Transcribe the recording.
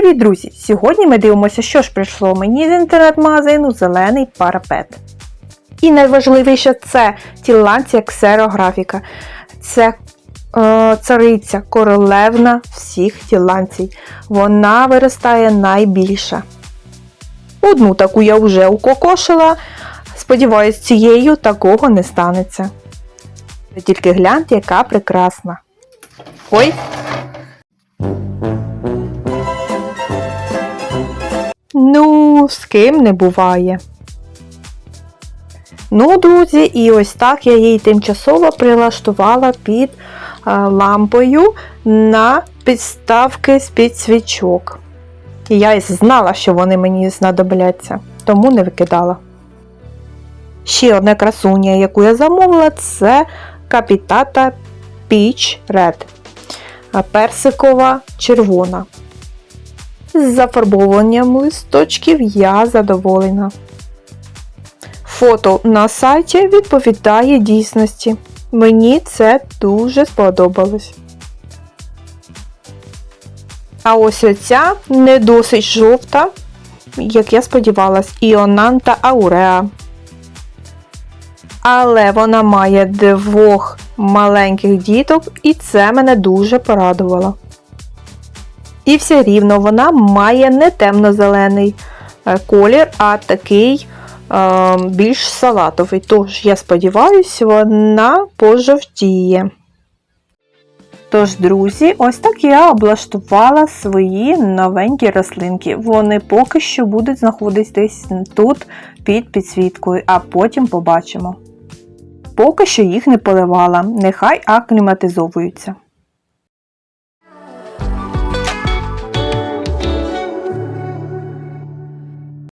Привіт, друзі! Сьогодні ми дивимося, що ж прийшло мені з інтернет-магазину Зелений парапет. І найважливіше це тіланція ксерографіка. Це е, цариця королевна всіх тіланцій. Вона виростає найбільша. Одну таку я вже укокошила. Сподіваюсь, цією такого не станеться. Тільки гляньте, яка прекрасна. Ой, Ну, з ким не буває. Ну, друзі, і ось так я її тимчасово прилаштувала під лампою на підставки з-під свічок. І я знала, що вони мені знадобляться, тому не викидала. Ще одна красуня, яку я замовила, це капітата Peach Red. Персикова червона. З зафарбовуванням листочків я задоволена. Фото на сайті відповідає дійсності. Мені це дуже сподобалось. А ось оця не досить жовта, як я сподівалась, Іонанта Ауреа. Але вона має двох маленьких діток, і це мене дуже порадувало. І все рівно вона має не темно-зелений е, колір, а такий е, більш салатовий. Тож, я сподіваюся, вона пожовтіє. Тож, друзі, ось так я облаштувала свої новенькі рослинки. Вони поки що будуть знаходитись тут під підсвіткою, а потім побачимо. Поки що їх не поливала, нехай акліматизовуються.